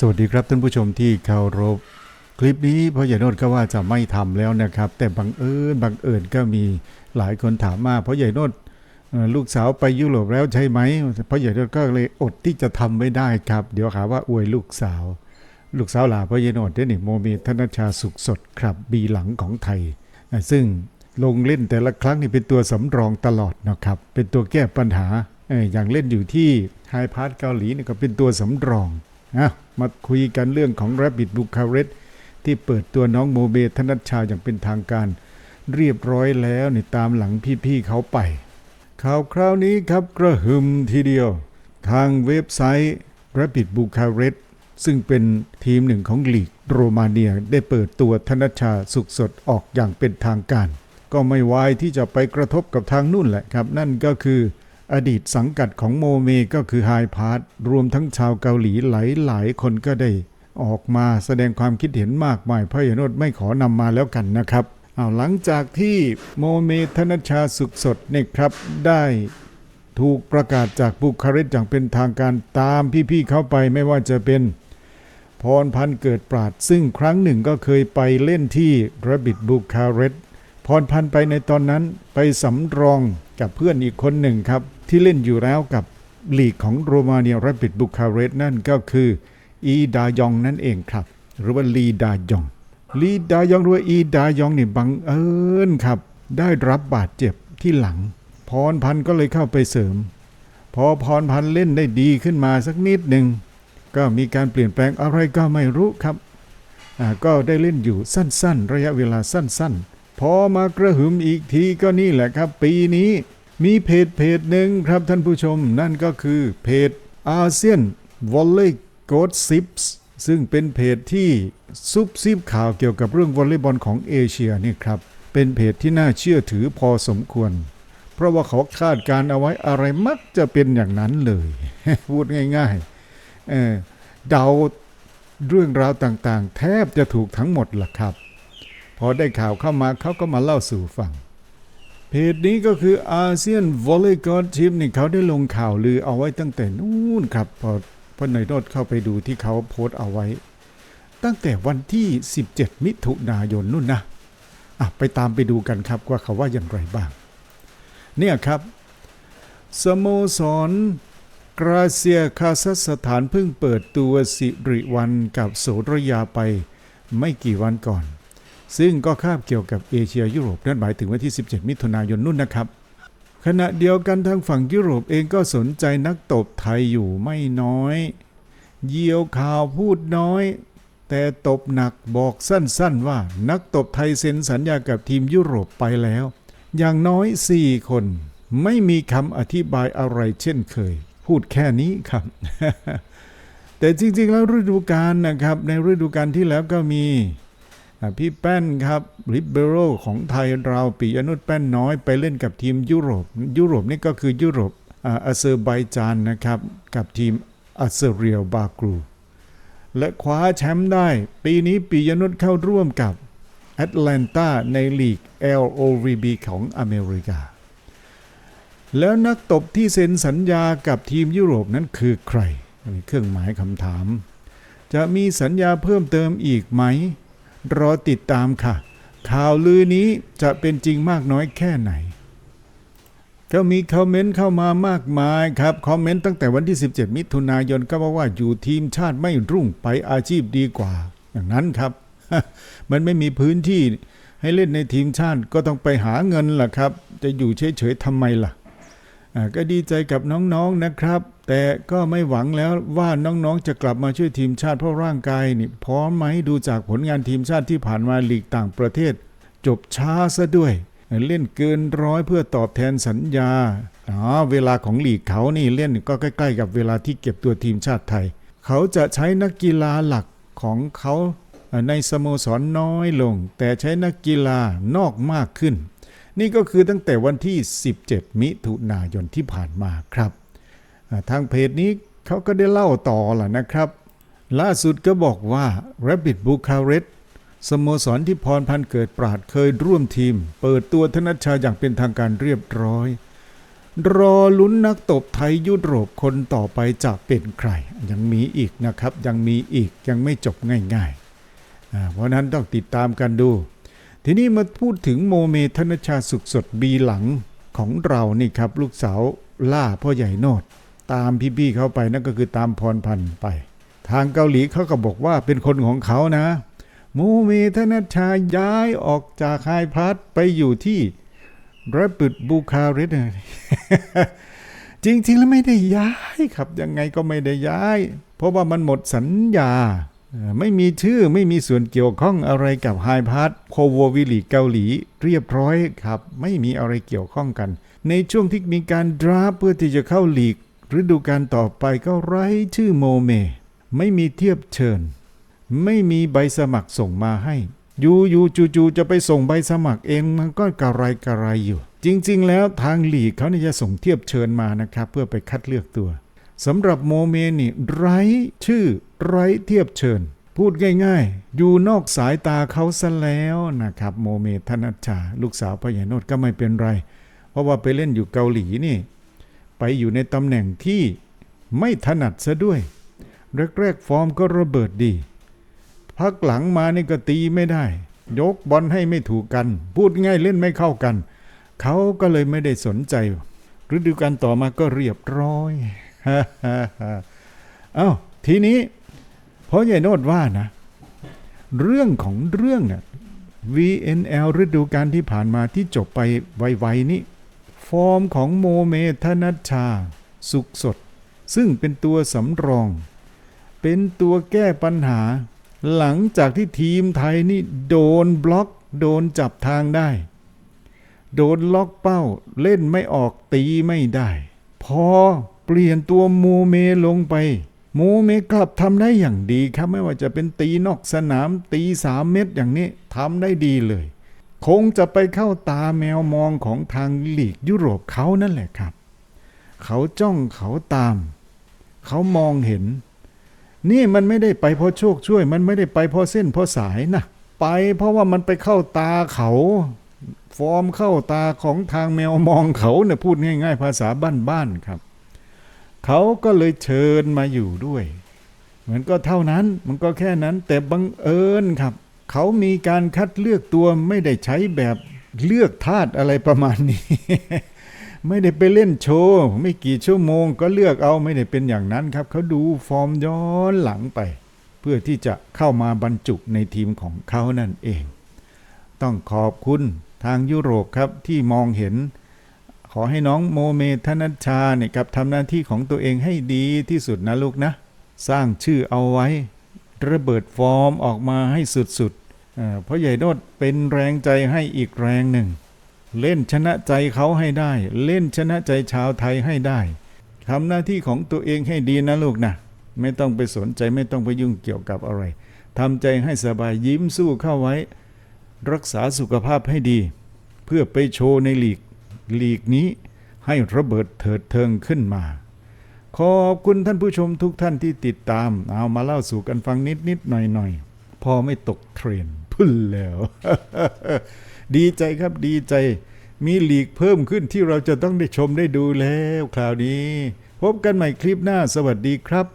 สวัสดีครับท่านผู้ชมที่เคารพ คลิปนี้พ่อใหญ่โนดก็ว่าจะไม่ทำแล้วนะครับ แต่บังเอิญบังเอิญก็มีหลายคนถามมาพ่อใหญ่โนดลูกสาวไปยุโรปแล้วใช่ไหมพ่อใหญ่โนดก็เลยอดที่จะทำไม่ได้ครับ เดี๋ยวหาว่าอวยลูกสาว ลูกสาวหลาพ่อใหญ่โนดเดนี่โมเมธนชาสุขสดครับบีหลังของไทย ซึ่งลงเล่นแต่ละครั้งนี่เป็นตัวสำรองตลอดนะครับ เป็นตัวแก้ปัญหาเอ่ออย่างเล่นอยู่ที่ไฮพาร์ทเกาหลีนี่ก็เป็นตัวสำรอง อะมาคุยกันเรื่องของ Rabbit b u c a r e s t ที่เปิดตัวน้องโมเบธนัชชาอย่างเป็นทางการ เรียบร้อยแล้วในตามหลังพี่ๆเขาไป ข่าวคราวนี้ครับกระหึ่มทีเดียว ทางเว็บไซต์ Rabbit b u c a r e s t ซึ่งเป็นทีมหนึ่งของลีกโรมาเนียได้เปิดตัวธนัชชาสุขสดออกอย่างเป็นทางการ ก็ไม่วายที่จะไปกระทบกับทางนู่นแหละครับ นั่นก็คือ อดีตสังกัดของโมเมก็คือไฮพาร์ทรวมทั้งชาวเกาหลีหลายๆคนก็ได้ ออกมาแสดงความคิดเห็นมากมายพระยานดไม่ขอนำมาแล้วกันนะครับเอาหลังจากที่โมเมธนชชาสุขสดเนี่ยครับได้ถูกประกาศจากบุคาเรสต์อย่างเป็นทางการตามพี่ๆเข้าไปไม่ว่าจะเป็นพรพันธ์เกิดปราด ซึ่งครั้งหนึ่งก็เคยไปเล่นที่ระบิดบุคาเรสต์พรพันธ์ไปในตอนนั้นไปสำรองกับเพื่อนอีกคนหนึ่งครับ ที่เล่นอยู่แล้วกับลีกของโรมาเนียระบิดบุคาเรสต์นั่นก็คืออีดายองนั่นเองครับ หรือว่าลีดายอง ลีดายองหรือว่าอีดายองนี่บังเอิญครับ ได้รับบาดเจ็บที่หลัง พรพันธ์ก็เลยเข้าไปเสริม พอพรพันธ์เล่นได้ดีขึ้นมาสักนิดหนึ่งก็มีการเปลี่ยนแปลงอะไรก็ไม่รู้ครับก็ได้เล่นอยู่สั้นๆ ระยะเวลาสั้นๆ พอมากระหึ่มอีกทีก็นี่แหละครับ ปีนี้ มีเพจเพจหนึ่งครับท่านผู้ชมนั่นก็คือเพจอาเซียนวอลเลย์โกดซิปส์ซึ่งเป็นเพจที่ซุบซิบข่าวเกี่ยวกับเรื่องวอลเลย์บอลของเอเชียนี่ครับ เป็นเพจที่น่าเชื่อถือพอสมควร เพราะว่าเขาคาดการณ์เอาไว้อะไรมักจะเป็นอย่างนั้นเลย พูดง่ายๆเเดาเรื่องราวต่างๆ แทบจะถูกทั้งหมดล่ะครับ พอได้ข่าวเข้ามาเขาก็มาเล่าสู่ฟัง เพจนี้ก็คืออาเซียนวอลเลย์กอลทีมนี่เขาได้ลงข่าวลือเอาไว้ตั้งแต่นู่นครับ พอพอหน่อยโนดเข้าไปดูที่เขาโพสต์เอาไว้ ตั้งแต่วันที่ 17 มิถุนายนนู่นนะอะไปตามไปดูกันครับว่าเขาว่าอย่างไรบ้าง เนี่ยครับ สโมสรกราเซียคาซัสถานเพิ่งเปิดตัวสิริวันกับโสรยาไปไม่กี่วันก่อน ซึ่งก็คาบเกี่ยวกับเอเชียยุโรปนั่นหมายถึงวันที่ 17 มิถุนายนนู่นนะครับ ขณะเดียวกันทางฝั่งยุโรปเองก็สนใจนักตบไทยอยู่ไม่น้อย เยียวข่าวพูดน้อย แต่ตบหนักบอกสั้นๆ ว่านักตบไทยเซ็นสัญญากับทีมยุโรปไปแล้ว อย่างน้อย 4 คน ไม่มีคำอธิบายอะไรเช่นเคย พูดแค่นี้ครับ แต่จริงๆแล้วฤดูกาลนะครับ ในฤดูกาลที่แล้วก็มี พี่แป้นครับริเบโรของไทยเราปียนุชแป้นน้อยไปเล่นกับทีมยุโรป ยุโรปนี่ก็คือยุโรปอาเซอร์ไบจานนะครับ กับทีมอาเซเรียลบากรู และคว้าแชมป์ได้ ปีนี้ปียนุชเข้าร่วมกับแอตแลนตาในลีก LOVB ของอเมริกา แล้วนักตบที่เซ็นสัญญากับทีมยุโรปนั้นคือใครมีเครื่องหมายคำถาม จะมีสัญญาเพิ่มเติมอีกไหม รอติดตามค่ะ ข่าวลือนี้จะเป็นจริงมากน้อยแค่ไหน ก็มีคอมเมนต์เข้ามามากมายครับ คอมเมนต์ตั้งแต่วันที่ 17 มิถุนายนก็บอกว่าอยู่ทีมชาติไม่รุ่งไปอาชีพดีกว่า อย่างนั้นครับ มันไม่มีพื้นที่ให้เล่นในทีมชาติก็ต้องไปหาเงินล่ะครับ จะอยู่เฉยๆทำไมล่ะก็ดีใจกับน้องๆนะครับ แต่ก็ไม่หวังแล้วว่าน้องๆจะกลับมาช่วยทีมชาติเพราะร่างกายนี่พร้อมไหมดูจากผลงานทีมชาติที่ผ่านมาลีกต่างประเทศ จบช้าซะด้วย เล่นเกินร้อยเพื่อตอบแทนสัญญาอ๋อเวลาของลีกเขานี่เล่นก็ใกล้ ๆ กับเวลาที่เก็บตัวทีมชาติไทย เขาจะใช้นักกีฬาหลักของเขาในสโมสรน้อยลง แต่ใช้นักกีฬานอกมากขึ้น นี่ก็คือตั้งแต่วันที่ 17 มิถุนายนที่ผ่านมาครับ ทางเพจนี้เขาก็ได้เล่าต่อล่ะนะครับ ล่าสุดก็บอกว่า Rabbit Bucharest สโมสรที่พรพันเกิดปราดเคยร่วมทีม เปิดตัวธนชาอย่างเป็นทางการเรียบร้อย รอลุ้นนักตบไทยยุโรปคนต่อไปจะเป็นใคร ยังมีอีกนะครับ ยังมีอีกยังไม่จบง่ายๆอ่าเพราะฉะนั้นต้องติดตามกันดู ทีนี้มาพูดถึงโมเมธนชาสุขสดบีหลังของเรานี่ครับ ลูกสาวล่าพ่อใหญ่โนด ตามพี่ๆเขาไปนั่นก็คือตามพรพันธ์ไป ทางเกาหลีเขาก็บอกว่าเป็นคนของเขานะโมเมธนชาย้ายออกจากไฮพาร์ทไปอยู่ที่รับิดบูคาเรสจริงๆแล้วไม่ได้ย้ายครับยังไงก็ไม่ได้ย้าย เพราะว่ามันหมดสัญญา ไม่มีชื่อไม่มีส่วนเกี่ยวข้องอะไรกับไฮพาร์ทโคโววิลีเกาหลีเรียบร้อยครับ ไม่มีอะไรเกี่ยวข้องกัน ในช่วงที่มีการดราฟเพื่อที่จะเข้าลีก ฤดูกาลต่อไปก็ไร้ชื่อโมเม ไม่มีเทียบเชิญ ไม่มีใบสมัครส่งมาให้อยู่อยู่จู่ๆจะไปส่งใบสมัครเองมันก็กระไรกระไรอยู่ จริง ๆ แล้วทางหลีกเขาเนี่ยจะส่งเทียบเชิญมานะครับ เพื่อไปคัดเลือกตัวสำหรับโมเมนี่ไร้ชื่อไร้เทียบเชิญ พูดง่าย ๆ อยู่นอกสายตาเขาซะแล้วนะครับ โมเมธนัชชา ลูกสาวพญาโนดก็ไม่เป็นไร เพราะว่าไปเล่นอยู่เกาหลีนี่ ไปอยู่ในตำแหน่งที่ไม่ถนัดซะด้วย แรกๆฟอร์มก็ระเบิดดี พักหลังมานี่ก็ตีไม่ได้ ยกบอลให้ไม่ถูกกัน พูดง่ายเล่นไม่เข้ากัน เขาก็เลยไม่ได้สนใจ ฤดูกาลต่อมาก็เรียบร้อยเอ้าทีนี้เพราะใหญ่โนดว่านะ เรื่องของเรื่องน่ะ VNL ฤดูกาลที่ผ่านมาที่จบไปไวๆนี้ ฟอร์มของโมเมธนัชชา สุขสด ซึ่งเป็นตัวสำรอง เป็นตัวแก้ปัญหา หลังจากที่ทีมไทยนี่โดนบล็อกโดนจับทางได้ โดนล็อกเป้าเล่นไม่ออกตีไม่ได้ พอเปลี่ยนตัวโมเมลงไป โมเมกลับทำได้อย่างดีครับ ไม่ว่าจะเป็นตีนอกสนามตีสามเม็ดอย่างนี้ทำได้ดีเลย คงจะไปเข้าตาแมวมองของทางหลีกยุโรปเขานั่นแหละครับ เขาจ้องเขาตาม เขามองเห็น นี่มันไม่ได้ไปเพราะโชคช่วย มันไม่ได้ไปเพราะเส้นเพราะสายนะไปเพราะว่ามันไปเข้าตาเขา ฟอร์มเข้าตาของทางแมวมองเขาเนี่ยพูดง่าย ๆ ภาษาบ้านๆครับ เขาก็เลยเชิญมาอยู่ด้วย เหมือนก็เท่านั้นมันก็แค่นั้นแต่บังเอิญครับ เขามีการคัดเลือกตัวไม่ได้ใช้แบบเลือกทาสอะไรประมาณนี้ ไม่ได้ไปเล่นโชว์ไม่กี่ชั่วโมงก็เลือกเอาไม่ได้เป็นอย่างนั้นครับ เขาดูฟอร์มย้อนหลังไป เพื่อที่จะเข้ามาบรรจุในทีมของเขานั่นเอง ต้องขอบคุณทางยุโรปครับที่มองเห็น ขอให้น้องโมเมธนัชชาเนี่ยครับทำหน้าที่ของตัวเองให้ดีที่สุดนะลูกนะ สร้างชื่อเอาไว้ ระเบิดฟอร์มออกมาให้สุดๆเอ่อเพราะใหญ่โนดเป็นแรงใจให้อีกแรงหนึ่ง เล่นชนะใจเขาให้ได้ เล่นชนะใจชาวไทยให้ได้ทำหน้าที่ของตัวเองให้ดีนะลูกนะไม่ต้องไปสนใจไม่ต้องไปยุ่งเกี่ยวกับอะไรทำใจให้สบายยิ้มสู้เข้าไว้ รักษาสุขภาพให้ดี เพื่อไปโชว์ในหลีกหลีกนี้ให้ระเบิดเถิดเทิงขึ้นมา ขอบคุณท่านผู้ชมทุกท่านที่ติดตาม เอามาเล่าสู่กันฟังนิดนิดหน่อยหน่อยพอไม่ตกเทรนด์พุ่นแล้ว ดีใจครับดีใจ มีหลีกเพิ่มขึ้นที่เราจะต้องได้ชมได้ดูแล้ว คราวนี้ พบกันใหม่คลิปหน้าสวัสดีครับ